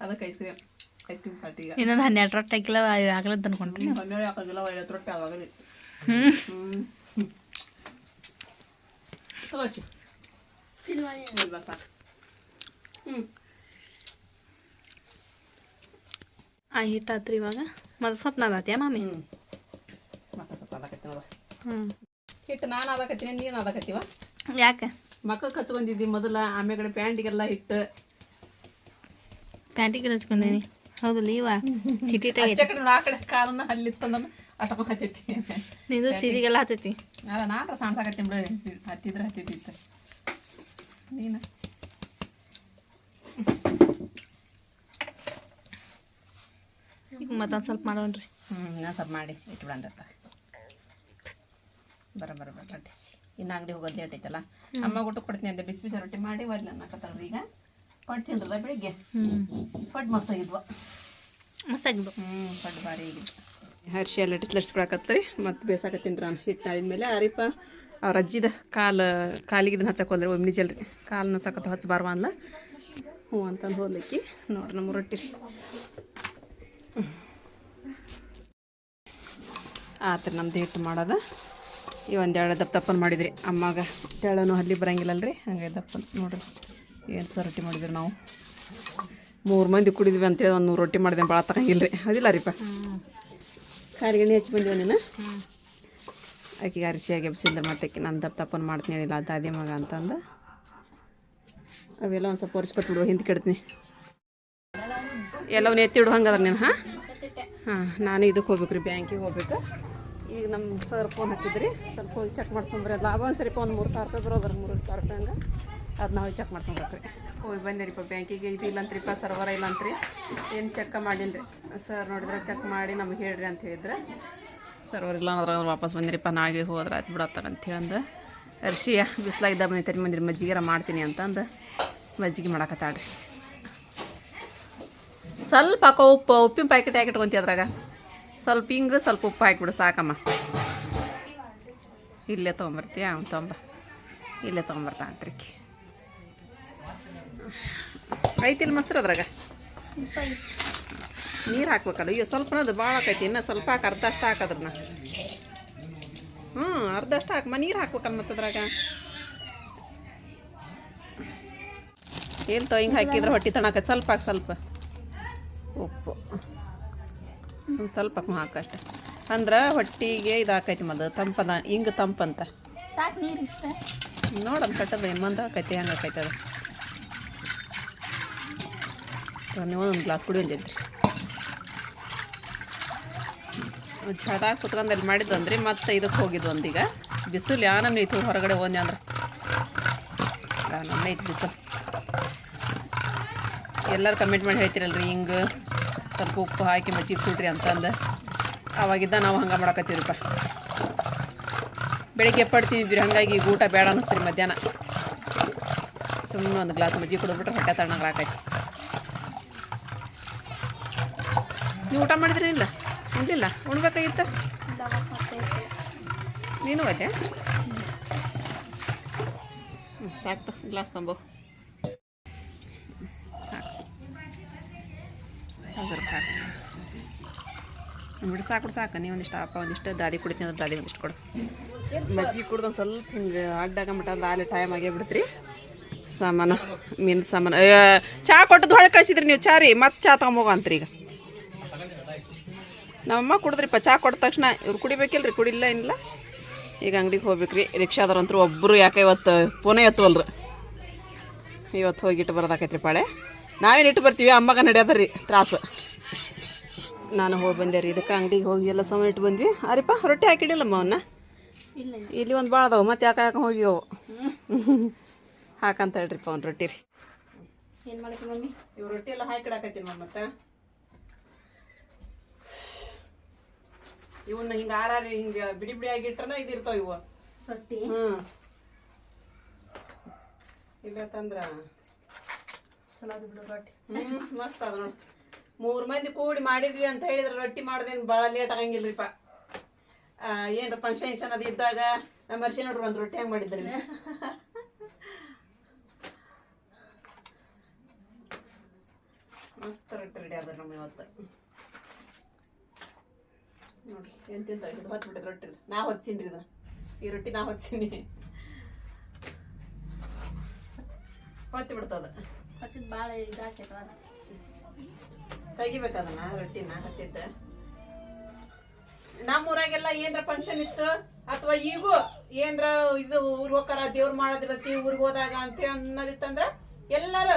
ಅದಕ್ಕೆ ice cream ice cream party ಈಗ. ಇನ್ನೊಂದು ಹನ್ನೆರಡು ರೊಟ್ಟಿ ಹಾಕಿಲ್ಲ ಆಗ್ಲದ್ದು ಅನ್ಕೊಂಡ್ರಿ ಹನ್ನೆರಡು ಹಾಕೋದಿಲ್ಲ ಐವತ್ತು ರೊಟ್ಟಿ ಆವಾಗಲಿ. ಹ್ಞೂ ಸಾಕು. ಹ್ಞೂ ಆ ಹಿಟ್ಟಾತ್ರಿ ಇವಾಗ. ಮತ್ತೆ ಸ್ವಲ್ಪ ನಾದಾತ್ಯಾ ಮಾಮಿ? ಹ್ಞೂ ಮತ್ತೆ ಸ್ವಲ್ಪ ಹ್ಞೂ ಹಿಟ್ಟು ನಾನು ಅದಕ್ಕೆ ನೀನು ಅದಕತ್ತೀವ ಯಾಕೆ? ಮಕ್ಕಳು ಕಚ್ಕೊಂಡಿದ್ದಿ ಮೊದಲ ಆಮೇಲೆ ಪ್ಯಾಂಟಿಗೆಲ್ಲ ಹಿಟ್ಟು ಪ್ಯಾಂಟಿಗೆ ಹಚ್ಕೊಂಡೀನಿ ಹೌದು ಲೀವಾ. ಹಿಟ್ಟಿಟ್ಟಾಗೈತಿ ಕಡೆ ಕಾಲನ್ನ ಹಲ್ಲಿತ್ತಂದ್ರೆ ಅಟಕ ಹತ್ತೈತಿ. ನಿಂದು ಸೀರೆಗೆಲ್ಲ ಹತ್ತೈತಿ. ಅಲ್ಲ ನಾಟ ಸಾಣ್ಸಾಕತ್ತೀನಿ ಬಿಡು ಹತ್ತಿದ್ರೆ ಹತ್ತಿದ್ದಿತ್ತು ನೀನು? ಈಗ ಮತ್ತೊಂದು ಸ್ವಲ್ಪ ಮಾಡೋಣ್ರಿ. ಹ್ಞೂ ಇನ್ನೊಂದು ಸ್ವಲ್ಪ ಮಾಡಿ ಇಟ್ಬಿಡಂತ ಬರ ಬರ ಬರ ರೊಟ್ಟಿಸಿ ಇನ್ನು ಅಂಗಡಿ ಹೋಗೋದು ಲೇಟ್ ಐತಲ್ಲ? ಅಮ್ಮ ಊಟ ಕೊಡ್ತೀನಿ ಅಂತ ಬಿಸಿ ಬಿಸಿ ರೊಟ್ಟಿ ಮಾಡಿ ಒಲ್ಲ ಅನ್ನಕತ್ತಲ್ರಿ ಈಗ. ಪಡ್ ತಿಂದ್ರಲ್ಲ ಬೆಳಿಗ್ಗೆ? ಹ್ಞೂ ಪಡ್ ಮಸ್ತ್ ಆಗಿದ್ವ ಮಸ್ತಾಗಿದ್ದು ಹ್ಞೂ ಪಡ್ ಭಾರಿ ಆಗಿದ್ದು ಹರ್ಷಿ ಎಲ್ಲ ಲಟ್ಸ್ಕೊಳಕತ್ರಿ ಮತ್ತು ಬೇಸಾಕತ್ತೀನಿ ನಾನು ಹಿಟ್ಟು ಆದ್ಮೇಲೆ ಅರಿಪ ಅವ್ರ ಅಜ್ಜಿದ ಕಾಲು ಕಾಲಿಗೆ ಇದನ್ನ ಹಚ್ಚಕ್ಕೆ ಹೋದ್ರೆ ಒಮ್ಮೆ ಜಲ್ರಿ. ಕಾಲನ್ನ ಸಕತ್ತು ಹಚ್ಚಬಾರ್ವ ಅನ್ಲ ಹ್ಞೂ ಅಂತಂದು ಹೋದಕ್ಕಿ ನೋಡ್ರಿ ನಮ್ಮ ರೊಟ್ಟಿ. ರೀ ಆತ್ರಿ ನಮ್ದು ಹಿಟ್ಟು ಮಾಡೋದು. ಈ ಒಂದೆರಡು ದಪ್ಪ ದಪ್ಪನ ಮಾಡಿದ್ರಿ. ಅಮ್ಮಾಗ ತೆಳನು ಹಲ್ಲಿ ಬರಂಗಿಲ್ಲಲ್ರಿ ಹಂಗೆ ದಪ್ಪನ ನೋಡ್ರಿ. ಏನು ಸರ್ ರೊಟ್ಟಿ ಮಾಡಿದ್ರಿ ನಾವು? ಮೂರು ಮಂದಿ ಕುಡಿದ್ವಿ ಅಂತೇಳಿ ಒಂದು ನೂರು ರೊಟ್ಟಿ ಮಾಡಿದೆ ಭಾಳ ತಗಂಗಿಲ್ಲರಿ ಅದಿಲ್ಲ ರೀಪ ಕಾರಿಗಣ್ಣಿ ಹಚ್ಚಿ ಬಂದಿವ ನೀನು ಆಕೆಗೆ ಅರಿಶಿಯಾಗಿ ಎಬ್ಸಿದ್ದ ಮತ್ತೆ ನಾನು ದಪ್ಪ ತಪ್ಪನ್ನು ಮಾಡ್ತೀನಿ ಹೇಳಿಲ್ಲ, ದಾದಿ ಮಗ ಅಂತಂದು. ಅವೆಲ್ಲ ಒಂದು ಸ್ವಲ್ಪ ಒರೆಸ್ಬಿಟ್ಬಿಡು ಹಿಂದೆ ಕೆಡ್ತೀನಿ. ಎಲ್ಲವನ್ನ ಎತ್ತಿಡು ಹಂಗದ ನೀನು, ಹಾಂ? ಹಾಂ, ನಾನು ಇದಕ್ಕೆ ಹೋಗ್ಬೇಕು ರೀ ಬ್ಯಾಂಕಿಗೆ ಹೋಗ್ಬೇಕು. ಈಗ ನಮ್ಮ ಸರ್ ಫೋನ್ ಹಚ್ಚಿದ್ರಿ. ಸ್ವಲ್ಪ ಹೋಗಿ ಚೆಕ್ ಮಾಡ್ಸ್ಕೊಂಬ್ರಿ ಲಾಭ ಒಂದು ಸರಿ ಒಂದು ಮೂರು ಸಾವಿರ ರೂಪಾಯಿ ಬರೋದ್ರ ಮೂರು ಸಾವಿರ ರೂಪಾಯಿ ಹಂಗೆ. ಅದನ್ನ ನಾವು ಚೆಕ್ ಮಾಡ್ಕೊಂಡ್ರಿ ಹೋಗಿ ಬಂದಿರಿಪ್ಪ ಬ್ಯಾಂಕಿಗೆ ಇದು ಇಲ್ಲಂತ್ರಿಪ್ಪ ಸರ್ವರ ಇಲ್ಲಂತ್ರಿ. ಏನು ಚೆಕ್ ಮಾಡಿಲ್ಲ ರೀ ಸರ್ ನೋಡಿದ್ರೆ ಚೆಕ್ ಮಾಡಿ ನಮ್ಗೆ ಹೇಳ್ರಿ ಅಂತ ಹೇಳಿದ್ರೆ. ಸರ್ವರ್ ಇಲ್ಲ ಅಂದ್ರೆ ಅವ್ರು ವಾಪಸ್ ಬಂದಿರಿಪ್ಪ ನಾಳೆ ಹೋದ್ರೆ ಆಯ್ತು ಬಿಡತ್ತಾರ ಅಂತ ಹೇಳಂದು. ಅರ್ಶಿಯ ಬಿಸ್ಲಾಗಿದ್ದ ಬಂದೈತೆ ಮಂದಿರ ಮಜ್ಜಿಗೆರ ಮಾಡ್ತೀನಿ ಅಂತಂದು ಮಜ್ಜಿಗೆ ಮಾಡಕತ್ತಾಳ್ರಿ. ಸ್ವಲ್ಪ ಅಕ್ಕ ಉಪ್ಪು ಉಪ್ಪಿನ ಪ್ಯಾಕೆಟ್ ಹಾಕಿ ಇಟ್ಕೊಂತಿ ಅದ್ರಾಗ? ಸ್ವಲ್ಪ ಹಿಂಗೆ ಸ್ವಲ್ಪ ಉಪ್ಪು ಹಾಕಿಬಿಡು ಸಾಕಮ್ಮ. ಇಲ್ಲೇ ತೊಗೊಂಬರ್ತೀಯ? ಅವ್ನು ತೊಗೊಂಬ. ಇಲ್ಲೇ ತೊಗೊಂಬರ್ತಾ ಅಂತ್ರಿಕಿ ಐತಿಲ್ಲ ಮೊಸರು ಅದ್ರಾಗ? ನೀರು ಹಾಕ್ಬೇಕಲ್ಲ? ಅಯ್ಯೋ ಸ್ವಲ್ಪ ಅದು ಭಾಳ ಆಕೈತಿ. ಇನ್ನೂ ಸ್ವಲ್ಪ ಹಾಕಿ ಅರ್ಧ ಅಷ್ಟು ಹಾಕದ್ರನ್ನ ಹ್ಞೂ ಅರ್ಧಷ್ಟು ಹಾಕಮ್ಮ ನೀರು ಹಾಕ್ಬೇಕಲ್ಲ ಮತ್ತು ಅದ್ರಾಗ? ಏನು ತೋ ಹಿಂಗೆ ಹಾಕಿದ್ರೆ ಹೊಟ್ಟೆ ತಣಕ ಸ್ವಲ್ಪ ಹಾಕಿ ಸ್ವಲ್ಪ. ಉಪ್ಪು. ಸ್ವಲ್ಪ ಹಾಕಷ್ಟೆ ಅಂದ್ರೆ ಹೊಟ್ಟಿಗೆ ಇದು ಹಾಕೈತಿ ಮದ ತಂಪದ ಹಿಂಗೆ ತಂಪಂತ ಸಾಕು ನೀರು ಇಷ್ಟ. ನೋಡಮ್ಮ ಕಟ್ಟದ ಏನು ಮಂದ ಹಾಕೈತಿ ಹೆಂಗೆ ಹಾಕೈತಿ ಅದು. ನೀವು ಒಂದು ಗ್ಲಾಸ್ ಕುಡಿ ಒಂದಿದ್ರಿ ಚಟಾಗಿ ಕುತ್ಕೊಂಡು ಅಲ್ಲಿ ಮಾಡಿದ್ದು ಅಂದ್ರಿ ಮತ್ತೆ ಇದಕ್ಕೆ ಹೋಗಿದ್ದು ಒಂದೀಗ ಬಿಸಿಲು ಯಾನಮ್ ಐತಿ ಹೊರಗಡೆ ಹೋದ್ನಿ ಅಂದ್ರೆ. ನಮ್ಮ ಐತಿ ಬಿಸಿಲು. ಎಲ್ಲರೂ ಕಮೆಂಟ್ ಮಾಡಿ ಹೇಳ್ತಿರಲ್ರಿ ಹಿಂಗೆ. ಸ್ವಲ್ಪ ಉಪ್ಪು ಹಾಕಿ ಮಜ್ಜಿಗೆ ಕೊಡ್ರಿ ಅಂತಂದು. ಅವಾಗಿದ್ದ ನಾವು ಹಂಗೆ ಮಾಡಕತ್ತೀವ್ರಿಪ್ಪ ಬೆಳಿಗ್ಗೆ ಪಡ್ತೀವಿ ಹಾಗಾಗಿ ಊಟ ಬೇಡ ಅನ್ನಿಸ್ತೀರಿ ಮಧ್ಯಾಹ್ನ. ಸುಮ್ಮನೆ ಒಂದು ಗ್ಲಾಸ್ ಮಜ್ಜಿಗೆ ಕುಡಿದ್ಬಿಟ್ರೆ ಹೊಟ್ಟೆ ತಣ್ಣಗಾಕೈತಿ ನೀವು ಊಟ ಮಾಡಿದ್ರಿ ಇಲ್ಲ? ಉಣ್ಲಿಲ್ಲ ಉಣ್ಬೇಕಾಗಿತ್ತು? ನೀನು ಅದೇ? ಹ್ಞೂ ಸಾಕ್ತು, ಗ್ಲಾಸ್ ತಂಬೋ. ಬಿಡು, ಸಾಕು ಸಾಕು. ನೀವು ಒಂದಿಷ್ಟು ಅಪ್ಪ ಒಂದಿಷ್ಟು ದಾದಿ ಕುಡಿತೀನಿ ಅಂದ್ರೆ ದಾದಿ ಒಂದಿಷ್ಟು ಕೊಡು. ಮಜ್ಜಿಗೆ ಕುಡ್ದು ಒಂದು ಸ್ವಲ್ಪ ಹಿಂಗೆ ಅಡ್ಡಾಗ ಮಟ್ಟ ಅಲ್ಲಿ ಟೈಮ್ ಆಗೇ ಬಿಡ್ತ್ರಿ. ಸಾಮಾನು, ಮೀನು ಸಾಮಾನು. ಚಾ ಕೊಟ್ಟದ್ದು ಹೊಳೆ ಕಳಿಸಿದ್ರಿ ನೀವು ಚಾ ರೀ ಮತ್ತೆ ಚಾ ತೊಗೊಂಬೋಗೋ ಅಂತ್ರಿ ಈಗ ನಮ್ಮಮ್ಮ ಕುಡಿದ್ರಿಪ್ಪ ಚಹಾ ಕೊಟ್ಟ ತಕ್ಷಣ ಇವ್ರು ಕುಡಿಬೇಕಿಲ್ರಿ ಕುಡಿಲ್ಲ ಏನಿಲ್ಲ. ಈಗ ಅಂಗಡಿಗೆ ಹೋಗ್ಬೇಕ್ರಿ ರಿಕ್ಷಾದವ್ರಂತೂ ಒಬ್ಬರು ಯಾಕೆ ಇವತ್ತು ಪುನಃ ಎತ್ತುವಲ್ರು. ಇವತ್ತು ಹೋಗಿಟ್ಟು ಬರೋದಾಕೈತ್ರಿ ಪಾಳೆ. ನಾವೇನು ಇಟ್ಟು ಬರ್ತೀವಿ ಅಮ್ಮಗ ನಡೆಯೋದ ರೀ ತ್ರಾಸು. ನಾನು ಹೋಗಿ ಬಂದೆ ರೀ ಇದಕ್ಕೆ ಅಂಗಡಿಗೆ ಹೋಗಿ ಎಲ್ಲ ಸಾಮಾನು ಇಟ್ಟು ಬಂದ್ವಿ. ಅರಿಪ್ಪ ರೊಟ್ಟಿ ಹಾಕಿಡಿಲ್ಲಮ್ಮ ಅವನ್ನ ಇಲ್ಲ ಇಲ್ಲಿ ಒಂದು ಭಾಳ ಅದಾವೆ ಮತ್ತೆ ಯಾಕೆ ಯಾಕೆ ಹೋಗಿ ಅವು ಹಾಕಂತ ಹೇಳ್ರಿಪ್ಪ ಅವ್ನು ರೊಟ್ಟಿ ರೀ. ಏನು ಮಾಡ್ತೀನಿ ಮಮ್ಮಿ? ಇವು ರೊಟ್ಟಿ ಎಲ್ಲ ಹಾಕಿಡಾಕತ್ತೀನಿ ಮತ್ತೆ? ಇವನ್ನ ಹಿಂಗ ಆರಾರಿ ಹಿಂಗ ಬಿಡಿ ಬಿಡಿ ಆಗಿಟ್ರನ ಇದಿರ್ತಾವ ಇವ. ರೊಟ್ಟಿ? ಹ್ಞೂ ಇಲ್ಲ ತಂದ್ರ. ಚಲೋ ಅದು ಬಿಡು ರೊಟ್ಟಿ. ಹ್ಞೂ ಮಸ್ತ್ ಅದ ನೋಡಿ. ಮೂರು ಮಂದಿ ಕೂಡಿ ಮಾಡಿದ್ವಿ ಅಂತ ಹೇಳಿದ್ರೆ ರೊಟ್ಟಿ ಮಾಡೋದೇನು ಭಾಳ ಲೇಟ್ ಆಗಂಗಿಲ್ರಿಪ್ಪ ಏನ್ರ ಫಂಕ್ಷನ್ ಗಿಂಕ್ಷನ್ ಅದು ಇದ್ದಾಗ ನಮ್ಮ ಅರ್ಶಿ ನೋಡ್ರಿ ಒಂದು ರೊಟ್ಟಿ ಹೆಂಗೆ ಮಾಡಿದ್ರಿ. ಮಸ್ತ್ ರೊಟ್ಟಿ ರೆಡಿ ಅದ ನಮ್ಮ ಇವತ್ತು. ನೋಡ್ರಿ ಎಂತೆಂತ ಇದು ಹೊತ್ಬಿಟ್ಟಿದ್ ರೊಟ್ಟಿ ನಾ ಹೊತ್ಸಿನ್ರಿ ಇದನ್ನ. ಈ ರೊಟ್ಟಿ ನಾ ಹೊತ್ಸೀನಿ. ಹೊತ್ತಿ ಬಿಡ್ತದ ಹೊತ್ತಿದ್ದು ಭಾಳ ಇದಾಗ್ತೈತಲ್ಲ ತೆಗಿಬೇಕದನ್ನ ರೊಟ್ಟಿನ ಹತ್ತಿದ್ದ. ನಮ್ಮೂರಾಗೆಲ್ಲ ಏನರ ಫಂಕ್ಷನ್ ಇತ್ತು? ಅಥವಾ ಈಗೂ ಏನ್ರ ಇದು ಊರ್ ಹೋಗಾರ ದೇವ್ರ ಮಾಡೋದಿರತ್ತಿ ಊರಿಗೆ ಹೋದಾಗ ಅಂತೇಳಿ ಅನ್ನೋದಿತ್ತಂದ್ರ ಎಲ್ಲಾರು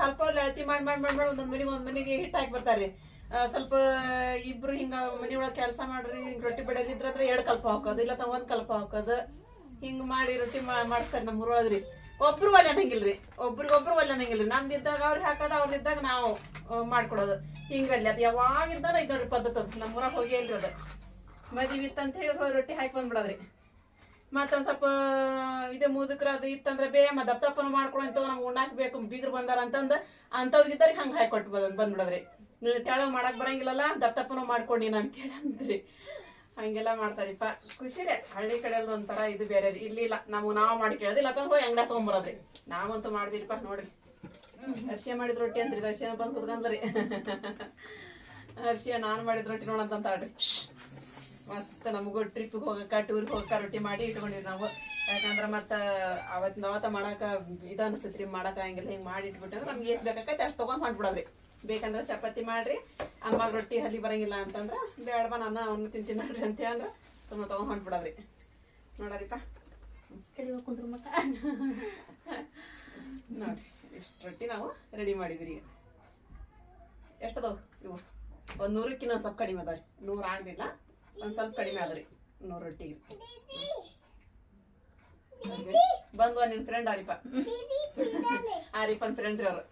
ಕಲ್ಪವ್ರ ಅಳತಿ ಮಾಡಿ ಮಾಡಿ ಮಾಡಿ ಮಾಡಿ ಒಂದೊಂದ್ ಮನಿಗೆ ಒಂದ್ ಮನಿಗೆ ಹಿಟ್ಟು ಹಾಕಿ ಬರ್ತಾರ್ರಿ. ಸ್ವಲ್ಪ ಇಬ್ರು ಹಿಂಗ ಮನಿ ಒಳಗೆ ಕೆಲಸ ಮಾಡ್ರಿ, ಹಿಂಗ ರೊಟ್ಟಿ ಬಡಿಯೋದಿದ್ರಂದ್ರೆ ಎರಡ್ ಕಲ್ಪ ಹಾಕೋದು, ಇಲ್ಲ ತ ಒಂದ್ ಕಲ್ಪ ಹಾಕೋದು. ಹಿಂಗ ಮಾಡಿ ರೊಟ್ಟಿ ಮಾಡ್ತಾರೆ ನಮ್ಮ ಊರೊಳಗ್ರಿ ಒಬ್ರು ಒಲೆ ಅನ್ನಂಗಿಲ್ರಿ ಒಬ್ರಿಗೊಬ್ರು ಒಲೆ ಅನ್ನಂಗಿಲ್ರಿ ನಮ್ದು ಇದ್ದಾಗ ಅವ್ರಿಗೆ ಹಾಕೋದು ಅವ್ರದಿದ್ದಾಗ ನಾವು ಮಾಡ್ಕೊಡೋದು. ಹಿಂಗಲ್ಲಿ ಅದು ಯಾವಾಗಿಂದ ಇದು ನೋಡ್ರಿ ಪದ್ಧತಿ ಅದು. ನಮ್ಮ ಊರಾಗ ಹೋಗಿ ಇಲ್ರಿ ಅದು. ಮದುವೆ ಇತ್ತಂತ ಹೇಳಿ ರೊಟ್ಟಿ ಹಾಕಿ ಬಂದ್ಬಿಡೋದ್ರಿ. ಮತ್ತೊಂದು ಸ್ವಲ್ಪ, ಇದೆ ಮುದುಕ್ರ ಅದು ಇತ್ತಂದ್ರೆ ಬೇ, ಮ, ದಪ್ಪ ಮಾಡ್ಕೊಳಂತ ನಮ್ಗೆ ಉಣ್ಣಾಕ್ ಬೇಕು, ಬೀಗ್ರು ಬಂದಾರ ಅಂತಂದು ಅಂಥವ್ರಿಗಿದ್ದವ್ರಿಗೆ ಹಂಗೆ ಹಾಕಿ ಕೊಟ್ಟು ಬಂದ್ ಬಂದ್ಬಿಡೋದ್ರಿ. ತೆಳಗ್ ಮಾಡಕ್ ಬರಂಗಿಲ್ಲಲ್ಲ ದಪ್ಪ ಮಾಡ್ಕೊಂಡಿ ಮಾಡ್ಕೊಂಡಿನ ಅಂತೇಳಿ ಅಂದ್ರಿ. ಹಂಗೆಲ್ಲ ಮಾಡ್ತಾರಿಪ್ಪ. ಖುಷಿ ರೀ ಹಳ್ಳಿ ಕಡೆ ಒಂಥರ ಇದು ಬೇರೆ ಇಲ್ಲಿ ಇಲ್ಲ ನಾವು ನಾವು ಮಾಡಿ ಕೇಳೋದಿಲ್ಲ. ಅಂತಂದ್ರೆ ಹೋಗಿ ಅಂಗಡಿ ತೊಗೊಂಬರೋದ್ರಿ. ನಾವಂತೂ ಮಾಡ್ದಿರಿಪ್ಪ, ನೋಡ್ರಿ. ಅರ್ಶಿಯ ಮಾಡಿದ ರೊಟ್ಟಿ ಅಂದ್ರಿ. ಅರ್ಶಿಯ ಬಂದು ಕುತ್ಕೊಂಡ್ರಿ ಅರ್ಶಿಯ, ನಾನು ಮಾಡಿದ ರೊಟ್ಟಿ ನೋಡಂತಾಳ್ರಿ ಮಸ್ತ್ ನಮಗೂ ಟ್ರಿಪ್ಗೆ ಹೋಗಕ್ಕ ಟೂರ್ಗೆ ಹೋಗಕ್ಕ ರೊಟ್ಟಿ ಮಾಡಿ ಇಟ್ಕೊಂಡಿವಿ ನಾವು. ಯಾಕಂದ್ರೆ ಮತ್ತೆ ಅವತ್ತಿನ ನಾವತ್ತ ಮಾಡಾಕ ಇದು ಅನಿಸ್ತೈತ್ರಿ ಮಾಡಾಕ ಹಂಗಿಲ್ಲ ಹಿಂಗೆ ಮಾಡಿ ಇಟ್ಬಿಟ್ಟಂದ್ರೆ ನಮ್ಗೆ ಎಷ್ಟು ಬೇಕಾಗತ್ತೆ ಅಷ್ಟು ತೊಗೊಂಡು ಮಾಡ್ಬಿಡೋದ್ರಿ. ಬೇಕಂದ್ರೆ ಚಪಾತಿ ಮಾಡ್ರಿ. ಅಮ್ಮಾಗ ರೊಟ್ಟಿ ಹಲ್ಲಿ ಬರಂಗಿಲ್ಲ ಅಂತಂದ್ರೆ ಬೇಡವಾ ನಾನು ಅವನ್ನ ತಿಂತೀನಿ ನೋಡ್ರಿ ಅಂತ ಅಂದ್ರೆ ಸುಮ್ಮನೆ ತೊಗೊಂಡ್ ಹೊಂಟ್ಬಿಡೋದ್ರಿ. ನೋಡರಿಪ್ಪ. ನೋಡ್ರಿ ಇಷ್ಟು ರೊಟ್ಟಿ ನಾವು ರೆಡಿ ಮಾಡಿದ್ರಿ. ಎಷ್ಟು ಅದಾವು ಇವು. ಒಂದು ನೂರಕ್ಕಿನ್ನ ಒಂದು ಸ್ವಲ್ಪ ಕಡಿಮೆ ಅದಾವ್ರಿ. ನೂರು ಆಗಲಿಲ್ಲ ಒಂದು ಸ್ವಲ್ಪ ಕಡಿಮೆ ಅದ್ರಿ ನೂರು ರೊಟ್ಟಿಗೆ. ಬಂದ್ವ ನಿಮ್ಮ ಫ್ರೆಂಡ್ ಆರಿಪ <laughs> ಆರಿಪನ್ ಫ್ರೆಂಡ್ ರೀ ಅವ್ರು.